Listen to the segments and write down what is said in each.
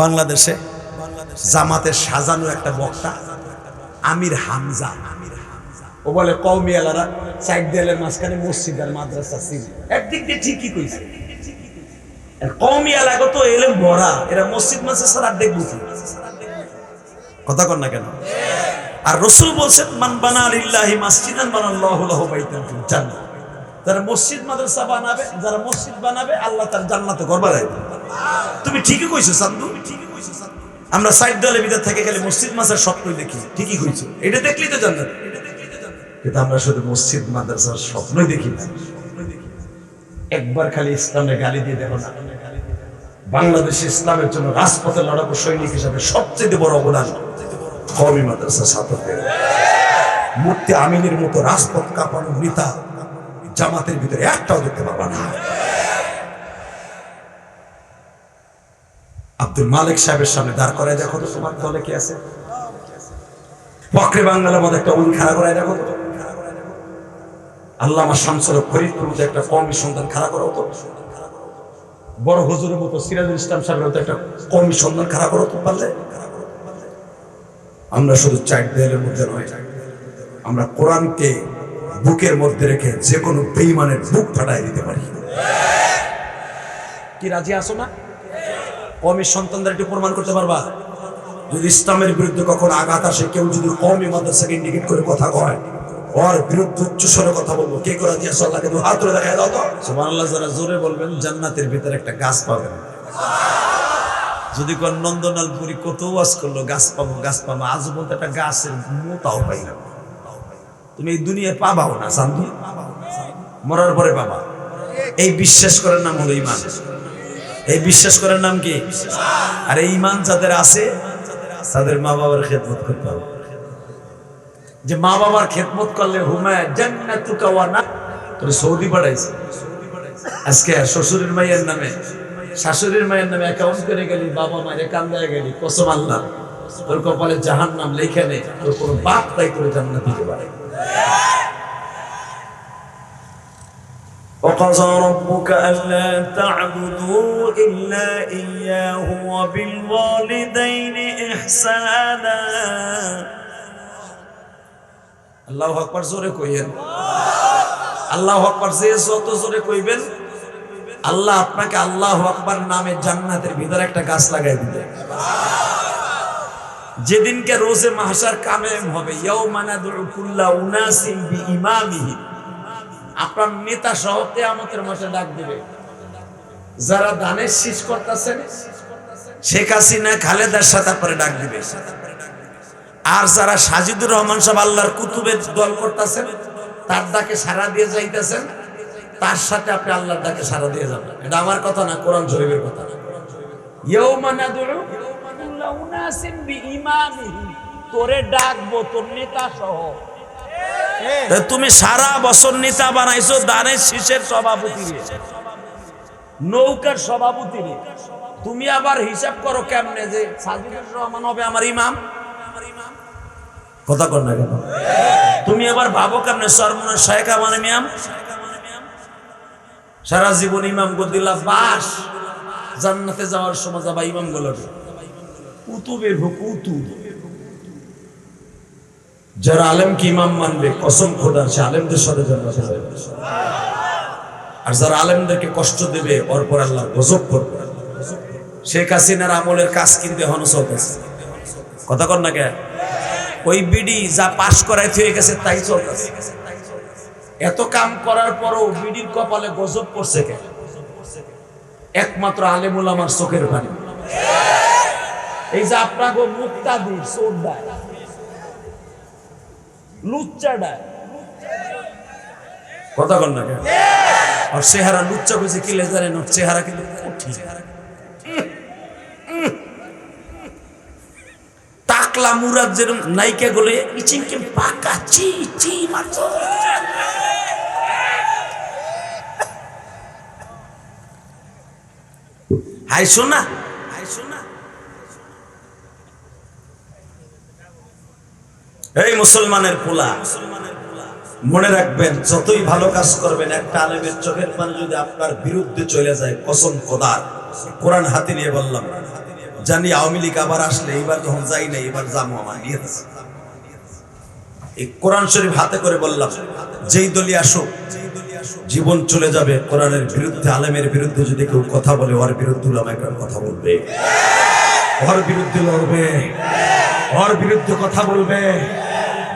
বাংলাদেশে জামাতের সাজানো একটা বক্তা, আমির হামজা। ও বলে কৌমি এলারা, সাইড দেয়ালের মাঝখানে মসজিদ আর মাদ্রাসা ছিল একদিক দিয়ে ঠিকই কইছে। কৌমি এলাকা তো এলেম ভরা, এরা মসজিদ মাদ্রাসা আর দেখব? কথা কর না কেন? আর রসুল বলছেন, মান বানা আলিল্লাহি মাসজিদান বানাল্লাহু লাহু বাইতান ফিল জান্নাহ। যারা মসজিদ, মাদ্রাসা বানাবে, যারা মসজিদ বানাবে, আল্লাহ তার জান্নাতে ঘর বানাই তুমি ঠিকই কইছো, সান্দু। আমরা সাইড দলের ভিতর থেকে গেলে মসজিদ মাসার স্বপ্নই দেখি। ঠিকই কইছো। এটা দেখলেই তো জান্নাত। কিন্তু আমরা শুধু মসজিদ, মাদ্রাসার স্বপ্নই দেখি না। একবার খালি ইসলামে গালি দিয়ে দেখো না। বাংলাদেশ ইসলামের জন্য রাজপথে লড়াকু সৈনিক হিসাবে সবচেয়ে বড় অবদান কমি মাদ্রাসা ছাত্রদের। মূর্তি আমিনের মতো রাজপথ কাঁপানো নেতা জামাতের ভিতরে একটাও দেখতে পাবা না। আব্দুল মালিক সাহেবের সামনে দাঁড় করায় দেখো তো তোমার দলে কি আছে। ফকরে বাংলার মধ্যে একটা খাড়া করায় দেখো তো। আল্লাহ আমার শামসুল ফরিদপুর মধ্যে একটা কমি সন্তান খাড়া করো তো। বড় হুজুরের মতো সিরাজুল ইসলাম সাহেবের মতো একটা কমি সন্তান খাড়া করো তো পারলে। আমরা শুধু চার দেয়ালের মধ্যে নয়, আমরা কোরআনকে বুকের মধ্যে রেখে যে কোনো বেইমানের বুক ফাটাই দিতে পারি। কি রাজি আসো না? কমের সন্তানদের একটু প্রমাণ করতে পারবা? যদি ইসলামের বিরুদ্ধে কখনো আঘাত আসে কেউ যদি কমই মাদ্রাসাকে ইন্ডিকেট করে কথা কয় ওর বিরুদ্ধে উচ্চ স্বরে কথা বলব। কে করে দিয়ে আল্লাহকে হাত তুলে দেখা দাও তো। সুবহানাল্লাহ যারা জোরে বলবেন জান্নাতের ভিতরে একটা গাছ পাবেন। যদি কোন নন্দনালপুরি কত ওয়াজ করল গাছ পাবো গাছ পাবো আজ বলতে একটা গাছের মোতাও পাইলাম। তুমি এই দুনিয়ায় পাবাও না শান্তি মরার পরে পাবা। এই বিশ্বাস করার নাম হলো ইমান এই বিশ্বাস করার নাম কি? আর এই ইমান যাদের আছে, তাদের মা বাবার খেদমত করতে হবে। যে মা বাবার খেদমত করলে সৌদি পাঠাইছে। আজকে শ্বশুরের মায়ের নামে শাশুড়ির মায়ের নামে অ্যাকাউন্ট করে গেলি, বাবা মায়ের কান্দায় গেলি, কসম আল্লাহ। তোর কপালে জাহান নাম লেখে নে তোর কোনো বাপ তাই করে জান্নাত দিতে পারে وقضى ربك ألا تعبدوا إلا إياه وبالوالدين إحسانا আল্লাহ আকবার জোরে কইবেন আল্লাহ আকবার যে যত জোরে কইবেন আল্লাহ আপনাকে আল্লাহ আকবার নামে জান্নাতের ভিতরে একটা গাছ লাগাই দিবে যেদিনকে রোজে মাহশার কামেম হবে আপনার নেতা সহ কেয়ামতের মাসে ডাক দিবে। যারা দানের শীষ করতেছেন, শেখ হাসিনা খালেদার সাথে আপনারে ডাক দিবে। আর যারা সাজিদুর রহমান সাহেব আল্লাহর কুতুবের দল করতেছেন, তার ডাকে সারা দিয়ে যাইতেছেন, তার সাথে আপনি আল্লাহর ডাকে সারা দিয়ে যাবেন। এটা আমার কথা না, কোরআন শরীফের কথা। ইয়াউমা নাদউ কুল্লা বিইমামিহিম তোরে ডাকবো তোর নেতা সহ। তুমি সারা বছর নেতা বানাইছো দানের শীষের সভাপতি। নৌকার সভাপতি। তুমি আবার হিসাব করো কেমনে যে সাজিদুর রহমান হবে আমার ইমাম? কথা কর না কেন? তুমি আবার ভাবো কেমনে সরমনের শেখ আমার ইমাম সারা জীবন ইমাম গদিল্লা বাস। জান্নাতে যাওয়ার সময় যাবা ইমাম গুলোকে কুতুবের কুতুব। যারা আলেমকে ইমাম মানবে, কসম খোদার সে আলেমদের সাথে আর যারা আলেমদেরকে কষ্ট দেবে, ওর পর আল্লাহ গজব করবে। শেখ হাসিনার আমলের কাজ কিনতে হন চলতেছে। কথা কর না কে? ওই বিডি যা পাশ করাই হয়ে গেছে, তাই চলতেছে। এত কাম করার পরও বিডির কপালে গজব করছে কে? একমাত্র আলেমুল আমার চোখের পানি। এই যে আপনাকে মুক্তাদির চোরদায় লুচ্চাডায় কথা কর না কেন? আর চেহারা লুচ্চা বুঝে কিলে জানেন ওর চেহারা কিন্তু কঠিন টাকলা মুরাদ যেরকম নায়িকা গুলো ইচিনকে পাকা চি চি শোনা হাই শোনা এই মুসলমানের পোলা, মনে রাখবেন, যতই ভালো কাজ করবেন, একটা আলেমের চোখের পানি যদি আপনার বিরুদ্ধে চলে যায়, কসম খোদার কোরআন হাতে নিয়ে বললাম, জানি আওয়ামী লীগ আবার আসলে এবার যখন যাই না এবার জামু আমার নিয়ে এই কোরআন শরীফ হাতে করে বললাম, যেই দলই আসুক, জীবন চলে যাবে কোরআনের বিরুদ্ধে, আলেমের বিরুদ্ধে যদি কেউ কথা বলে, ওর বিরুদ্ধে কথা বলবে। ওর বিরুদ্ধে লড়বে। ওর বিরুদ্ধে কথা বলবে।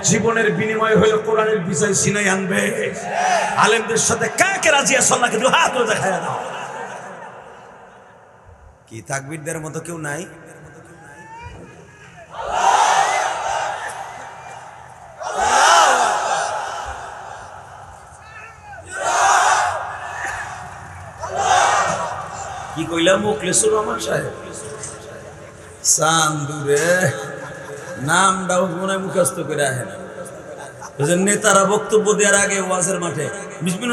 জীবনের বিনিময় হলো কোরআনের বিষয় সিনাই আনবে। আলেমদের সাথে কাকে রাজি আছে? আল্লাহকে দু হাত দেখায় দাও। কি তাকবীরদের মতো কেউ নাই? কি কইলাম মুখলেসুর রহমান সাহেব? চান্দুরে নামটাও মনে মুখস্থ করে আহে না। নেতারা বক্তব্য দেওয়ার আগে ওয়াজের মাঠে বিসমিন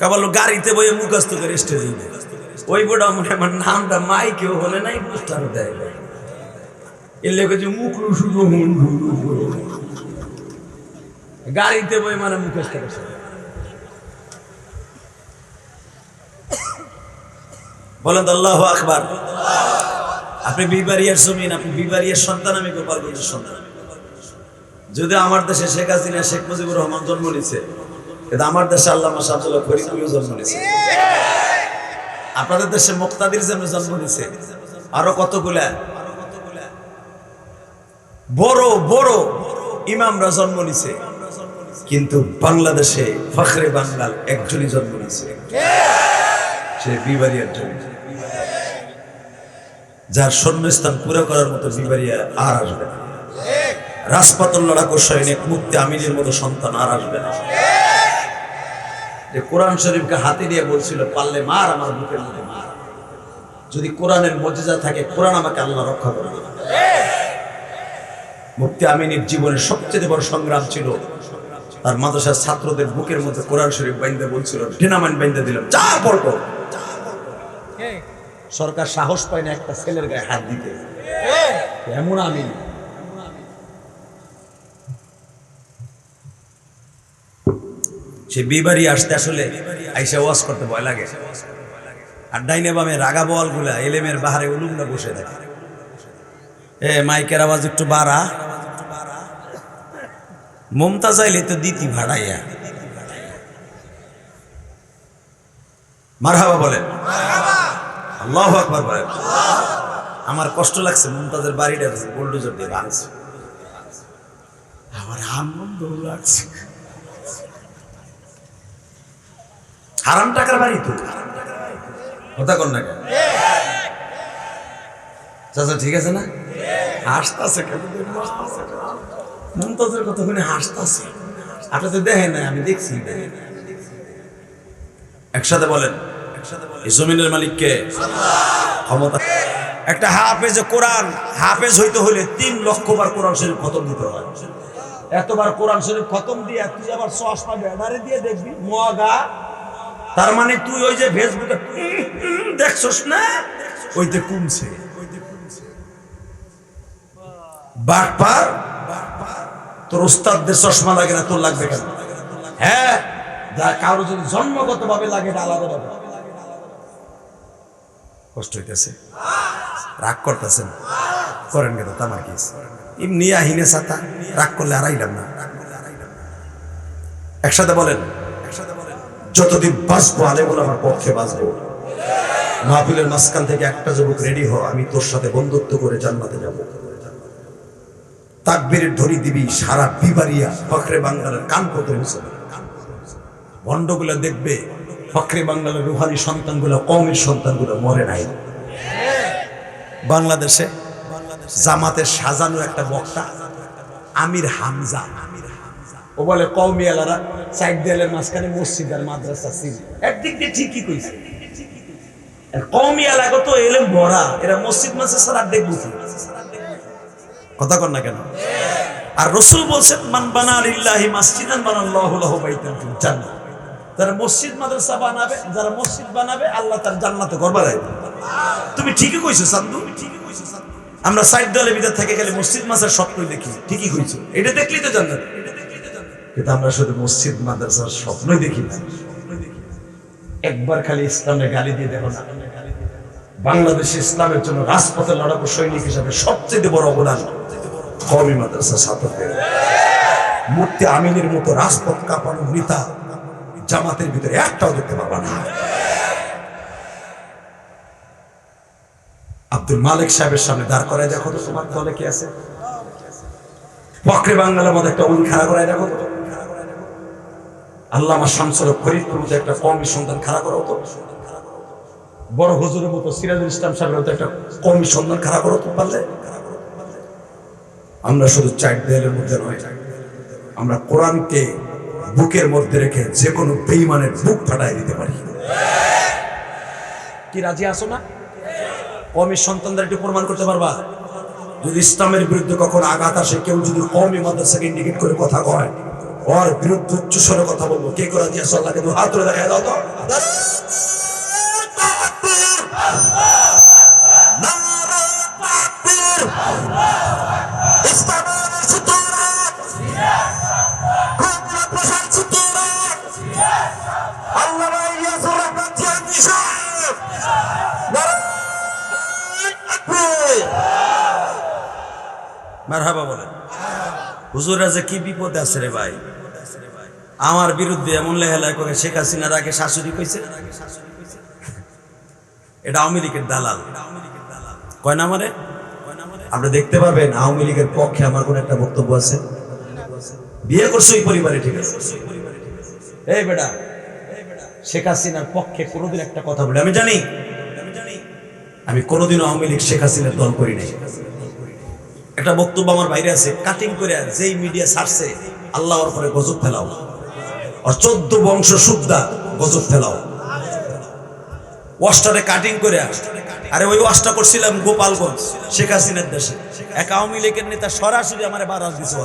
কাবাল গাড়িতে বইয়ে মুখস্থ করে স্টেজে ওই বোটা মনে আমার নামটা মাইকেও হলে নাই, পোস্টার দেয় এর লেগে যে মুখ শুধু গাড়িতে বই মানে মুখস্থ করছে বলেন আল্লাহ আকবার। আপনি বিবারিয়ার জমিন, আপনি বিবারিয়ার সন্তান, আমি গোপালগঞ্জের সন্তান। যদি আমার দেশে শেখ হাসিনা, শেখ মুজিবুর রহমান জন্ম নিছে কিন্তু আমার দেশে আল্লাহ শামসুল্লাহ ফরিদুল্লাহ জন্ম নিছে আপনাদের দেশে মুক্তাদির যেন জন্ম নিছে আরও কতগুলা? বড় বড় ইমামরা জন্ম নিছে কিন্তু বাংলাদেশে ফখরে বাংলার একজনই জন্ম নিছে সে বিবারিয়ার জন্য যার শূন্যস্থান পুরো করার মতো বিবারিয়া আর আসবে না। রাজপাতল লড়াকু সৈনিক মুক্তি আমিনের মতো সন্তান আর আসবে না। যে কোরআন শরীফকে হাতে দিয়ে বলছিল, পারলে মার, আমার বুকের মধ্যে মার। যদি কোরআনের মজেজা থাকে, কোরআন আমাকে আল্লাহ রক্ষা করবে মুক্তি আমিনের জীবনের সবচেয়ে বড় সংগ্রাম ছিল, তার মাদ্রাসার ছাত্রদের বুকের মধ্যে কোরআন শরীফ বাইন্দে বলছিল ডিনামাইন বাইন্দে দিলাম, যা পড়ব সরকার সাহস পায় না একটা ছেলের গায়ে হাত দিতে। এমন আমি সে বিবাড়ি আসতে আসলে আইসা ওয়াশ করতে ভয় লাগে। আর ডাইনে বামে রাগা বলগুলা এলেমের বাহারে উলুমটা বসে থাকে। এ, মাইকের আওয়াজ একটু বাড়া। মমতা চাইলে তো দিতি ভাড়াইয়া। মারহাবা বলেন। আল্লাহ আকবার বলেন। আমার কষ্ট লাগছে, মমতাজের বাড়িটা বুলডোজার দিয়ে ভাঙছে। আমার আনন্দ লাগছে। হারাম টাকার বাড়ি তো। কথা কর না কেন? চাচা, ঠিক আছে না? হাসতাছে মমতাজের কথা শুনে হাসতাছে। আপনি তো দেখেন আমি দেখছি। একসাথে বলেন। জমিনের মালিককে ক্ষমতা। একটা হাফেজ কোরআন, হাফেজ হইতে হলে তিন লক্ষ বার কোরআন শরীফ খতম দিতে হয়। এতবার কোরআন শরীফ খতম দিয়ে তুই আবার চশমা ব্যানারে দিয়ে দেখবি, মগা। তার মানে তুই ওই যে ফেসবুকে দেখছস না? ওইতে কমছে। বাটপার তোর উস্তাদদের চশমা লাগে না, তোর লাগবে কেন? হ্যাঁ যা কারও যদি জন্মগত ভাবে লাগে এটা আলাদা ব্যাপার। কষ্ট হইতেছে। রাগ করতেছেন। করেন কেন তামার কি এমনি আহিনে সাতা রাগ করলে হারাইলাম না। একসাথে বলেন, যতদিন বাঁচবো আলে বলে আমার পক্ষে বাঁচবো। মাহফিলের মাঝখান থেকে একটা যুবক রেডি হ আমি তোর সাথে বন্ধুত্ব করে জান্নাতে যাব। তাকবীরের ধরি দিবি, সারা বিবারিয়া ফখরে বাংলার কান পথে মুসলমান ভণ্ডগুলো দেখবে ফখরে বাংলার রুহানি সন্তানগুলো কমের সন্তানগুলো মরে নাই। বাংলাদেশে জামাতের সাজানো একটা বক্তা, আমির হামজা। ও বলে কৌমি এলারা সাইড দেয়ালের মাঝখানে মসজিদ আর মাদ্রাসা ছিল। একদিক দিয়ে ঠিকই কইছে। কৌমি এলাকা তো এলেম ভরা, এরা মসজিদ মাদ্রাসা আর দেখব কি? কথা কর না কেন? আর রসুল বলছেন, মান বানা আলিল্লাহি মাসজিদান বানাল্লাহু লাহু বাইতান ফিল জান্নাহ। যারা মসজিদ মাদ্রাসা বানাবে, যারা মসজিদ বানাবে, আল্লাহ তার জান্নাতে ঘর বানাইবে তুমি ঠিকই কইছো সান্দু আমরা সাইড দলে বিদার থেকে গেলে মসজিদ মাদ্রাসার স্বপ্নই দেখি। ঠিকই কইছো। এটা দেখলেই তো জান্নাত কিন্তু আমরা শুধু মসজিদ মাদ্রাসার স্বপ্নই দেখি না। একবার খালি ইসলামে গালি দিয়ে দেখো না। বাংলাদেশে ইসলামের জন্য রাজপথে লড়াকু সৈনিক হিসাবে সবচেয়ে বড় অবদান কমি মাদ্রাসা ছাত্রদের। মূর্তি আমিনের মতো রাজপথ কাঁপানো নেতা জামাতের ভিতরে একটাও দেখতে পাবা না। আব্দুল মালিক সাহেবের সামনে দাঁড় করায় দেখো তো তোমার দলে কি আছে। বকরে বাংলার মধ্যে একটা উল খাড়া করায় দেখো তো। আল্লাহ আমার শামসুল ফরিদপুর মধ্যে একটা কমি সন্তান খাড়া করা হতো বড় হুজুরের মতো সিরাজুল ইসলাম সাহেবের মতো একটা কমি সন্তান খাড়া করা হতো পারলে। আমরা শুধু চার দেয়ালের মধ্যে নয়, আমরা কোরআনকে বুকের মধ্যে রেখে যে কোনো বেইমানের বুক ফাটাই দিতে পারি। কি রাজি আসো না? কমের সন্তানদের একটু প্রমাণ করতে পারবা? যদি ইসলামের বিরুদ্ধে কখন আঘাত আসে, কেউ যদি কমই মাদ্রাসাকে ইন্ডিকেট করে কথা কয়, ওর বিরুদ্ধে উচ্চ স্বরে কথা বলব। কে করে দিয়ে আল্লাহকে দু হাত ধরে দেখা দাও তো। আমার বিরুদ্ধে এমন লেহালা করে শেখ হাসিনার আগে শাশুড়ি কইছে? এটা আওয়ামী লীগের দালাল। কয় না আমারে আপনি দেখতে পাবেন আওয়ামী লীগের পক্ষে আমার কোন একটা বক্তব্য আছে। বিয়ে করছ ওই পরিবারে, ঠিক আছে? বেটা, শেখ হাসিনার পক্ষে কোনোদিন একটা কথা বলে। আমি জানি, আমি কোনোদিন আওয়ামী লীগ শেখ হাসিনার দল করি নাই। একটা বক্তব্য আমার বাইরে আছে কাটিং করে যেই মিডিয়া পরে গজব ফেলাও। আর চোদ্দ বংশ সুদ্ধা গজব ফেলাও। ওয়াশটারে কাটিং করে, আরে ওই ওয়াশটা করছিলাম গোপালগঞ্জ, শেখ হাসিনার দেশে। এক আওয়ামী লীগের নেতা সরাসরি আমার বারাজ দিছে।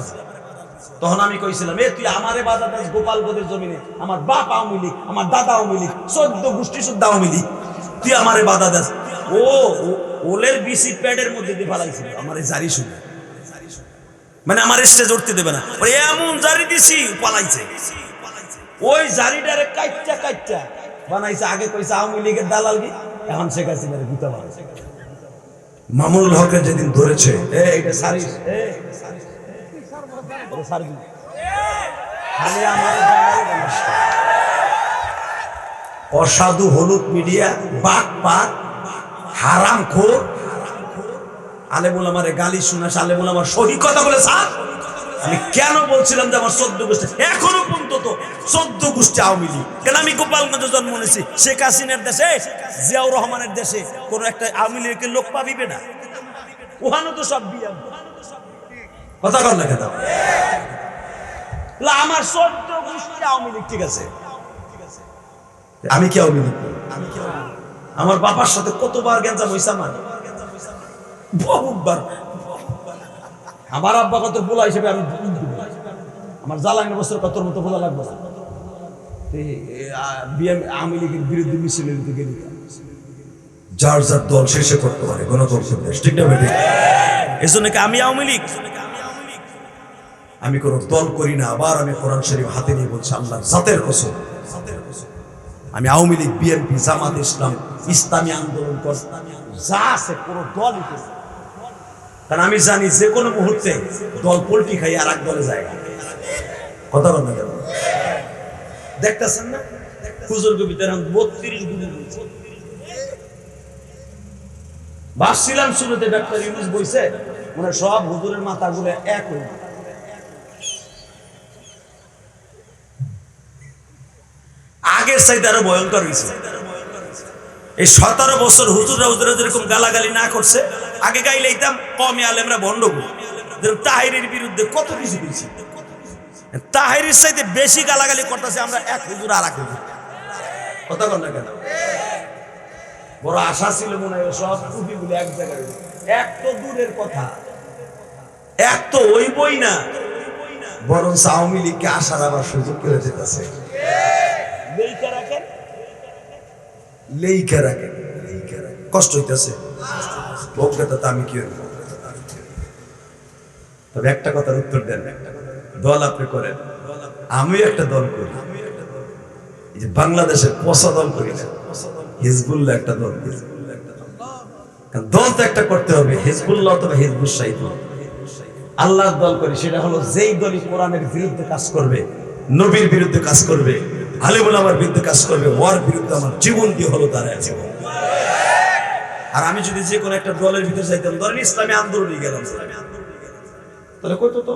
তখন আমি কইছিলাম, এ, তুই আমারে বাধা দাস গোপালগঞ্জের জমিনে। আমার বাপ আওয়ামী লীগ, আমার দাদা আওয়ামী লীগ, চোদ্দ গোষ্ঠী শুদ্ধ আওয়ামী লীগ। তুই আমারে বাধা দাস ও ওলের বিসি প্যাডের মধ্যে দিয়ে ফালাইছিল, আমার জারি শুনে মানে আমার স্টেজ উঠতে দেবে না। এমন জারি দিছি, পালাইছে। ওই জারিটারে কাইচ্চা কাইচ্চা বানাইছে, আগে কইছে আওয়ামী লীগের দালাল কি? এখন শেখ হাসিনার গুতা বানাইছে মামুনুল হকের যেদিন ধরেছে এটা সারিস। এ অসাধু হলুদ মিডিয়া, বাক পাক, হারাম খোর। আলেমুল আমারে গালি শুনাস আলেমুল আমার সহি কথা বলে স্যার। আমি কেন বলছিলাম যে আমার চোদ্দ গোষ্ঠী? এখনও পর্যন্ত তো চোদ্দ গোষ্ঠী আওয়ামী লীগ। কেন আমি গোপালগঞ্জে জন্ম নিয়েছি? শেখ হাসিনার দেশে, জিয়াউর রহমানের দেশে কোন একটা আওয়ামী লীগের লোক পাবিবে না? ওখানে তো সব বিয়া কথা কর না কেন? আমার চোদ্দ গোষ্ঠী আওয়ামী লীগ ঠিক আছে। আমি কি আওয়ামী লীগ? আমি কি আমার বাবার সাথে কতবার গেঞ্জাম হইছে আমার? বহুবার। আমার আব্বা কত বোলা হিসেবে আমি আমার জ্বালানি বছর কত মতো বোলা লাগবে আওয়ামী লীগের বিরুদ্ধে যার যার দল শেষে করতে পারে গণতন্ত্র দেশ ঠিক না এই জন্য কি আমি আওয়ামী লীগ? আমি কোনো দল করি না, আবার আমি কোরআন শরীফ হাতে নিয়ে বলছি, আল্লাহ জাতের কসম। আমি আওয়ামী লীগ, বিএনপি, জামাত ইসলাম, ইসলামী আন্দোলন যা আছে কোনো দলই কারণ আমি জানি যে কোনো মুহূর্তে দল পোল্ট্রি খাই আর এক দলে যায় কথা না? দেখতেছেন না? হুজুর কবিতা বত্রিশ বলছে ভাবছিলাম শুরুতে ডাক্তার ইউনুস বইছে মানে সব হুজুরের মাথাগুলো এক হয়ে গেছে। আগের চাইতে আরও ভয়ঙ্কর হয়েছে এই সতেরো বছর হুজুরা হুজুরা যেরকম গালাগালি না করছে, আগে গাইলে এইতাম কমে আলেমরা বন্ডগু যেরকম তাহিরের বিরুদ্ধে কত কিছু দিয়েছি তাহিরের চাইতে বেশি গালাগালি করতেছে আমরা এক হুজুর আর এক হুজুর। কথা কর না কেন? বড় আশা ছিল মনে হয় সব টুপিগুলো এক জায়গায়। এক তো দূরের কথা। এক তো ওই বই না। বরং আওয়ামী লীগকে আসার আবার সুযোগ করে যেতেছে লেইকা রাখেন লেইকা রাখেন কষ্ট হইতেছে। বক্রেতা তো আমি কি তবে একটা কথার উত্তর দেন। দল আপনি করেন। আমিও একটা দল করি। এই যে বাংলাদেশের পচা দল করি হিজবুল্লাহ একটা দল কারণ দল তো একটা করতে হবে, হিজবুল্লাহ অথবা হিজবুল সাহিদ আল্লাহর দল করি, সেটা হলো যেই দলই কোরআনের বিরুদ্ধে কাজ করবে, নবীর বিরুদ্ধে কাজ করবে আলিমুল আমার বিরুদ্ধে কাজ করবে, ওর বিরুদ্ধে আমার জীবন দিয়ে হলো তারা জীবন আর আমি যদি যে কোনো একটা দলের ভিতরে যাইতাম, ধরেন ইসলামী আন্দোলনে গেলাম। তাহলে কত তো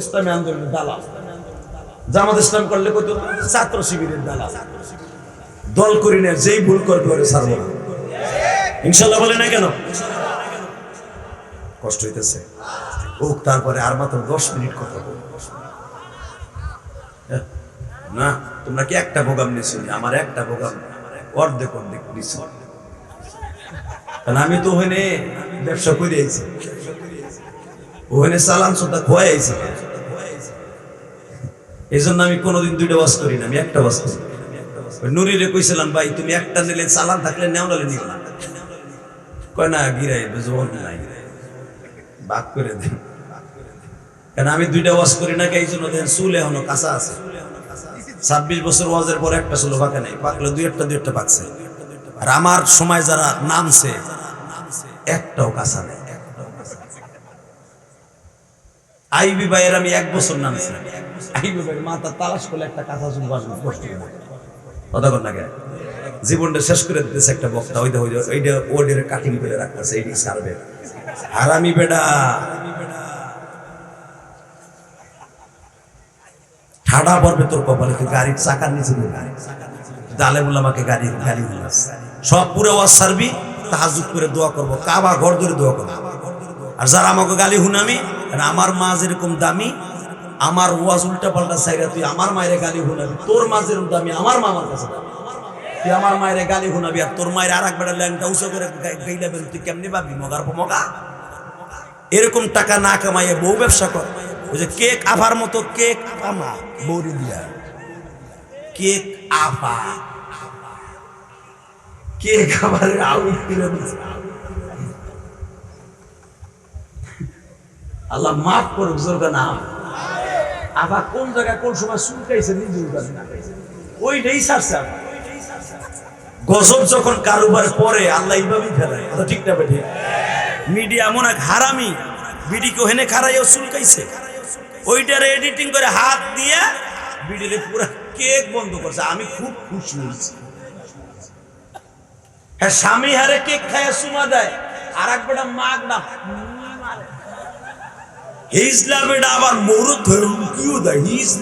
ইসলামী আন্দোলনের দালাল। জামাত ইসলাম করলে কত ছাত্র শিবিরের দালাল। দল করি না, যেই ভুল করবে ওরে ছাড়বো না। ইনশাল্লাহ বলে না কেন? কষ্ট হইতেছে। ওক তারপরে আর মাত্র দশ মিনিট কথা বলব? না? তোমরা কি একটা বোগাম নিছো আমার একটা বোগাম অর্ধেক অর্ধেক আমি তো ওখানে ব্যবসা করে আইছি। ওখানে চালান সোতা খোয়াই আইছি। এই জন্য আমি কোনোদিন দুইটা বাস করি না, আমি একটা বাস করি। নুরিরে কইছিলাম, ভাই, তুমি একটা নিলে চালান থাকলে নেও নালে নিও না, গিরাই জোর নাই বাক করে দেন। কারণ আমি দুইটা ওয়াশ করি না এই জন্য দেন চুল এখনও কাঁচা আছে। ছাব্বিশ বছর ওয়াজের পর একটা চুলো পাকে নাই পাকলে দুই একটা দুই একটা পাকছে আর আমার সময় যারা নামছে একটাও কাঁচা নেই আইবি ভাইয়ের আমি এক বছর নামছি আইবি ভাইয়ের মাথা তালাশ করলে একটা কাঁচা চুল কষ্ট কথা না? জীবনটা শেষ করে দিতেছে একটা বক্তা ওইটা ওই ওইটা ওদের কাটিং করে রাখতেছে এইটি সারবে হারামি বেডা ঠাডা পড়বে তোর কপালে গাড়ির চাকার নিচে দিবি দালে বলে আমাকে গাড়ি গাড়ি দিলাস সব পুরো ওয়াজ সারবি তাহাজুদ করে দোয়া করব। কাবা ঘর ধরে দোয়া করব। আর যারা আমাকে গালি হুনামি আমার মা যেরকম দামি, আমার ওয়াজ উল্টা পাল্টা সাইরা তুই আমার মায়ের গালি হুনাবি তোর মা যেরকম দামি, আমার মা আমার কাছে। তুই আমার মায়ের গালি হুনাবি আর তোর মায়ের আর একবার ল্যাংটা উঁচু করে গাই- গাইলা তুই কেমনি পাবি? মগার মগা। এরকম টাকা না কামাইয়ে বউ ব্যবসা কর। ওই যে কেক আফার মতো, কেক আমা বৌরি দিয়া। কেক আফা কেক আবার আল্লাহ মাফ করুক, জোরকা নাম আবার কোন জায়গায় কোন সময় চুলকাইছে নিজেও জানে না ওইটাই আবার। গজব যখন কারোবার পরে, আল্লাহ এইভাবেই ফেলায়। ঠিক না বেঠে? মিডিয়া এমন এক হারামি, বিডিকে হেনে খারাইও চুলকাইছে। ওইটারে এডিটিং করে হাত দিয়ে বিডিরে পুরো কেক বন্ধ করছে। আমি খুব খুশি হয়েছি। হ্যাঁ স্বামী হারে কেক খায় সুমা দেয়। আর এক বেটা মাগ না। হিজলা আবার মরু ধরে উকিও দেয়। হিজলা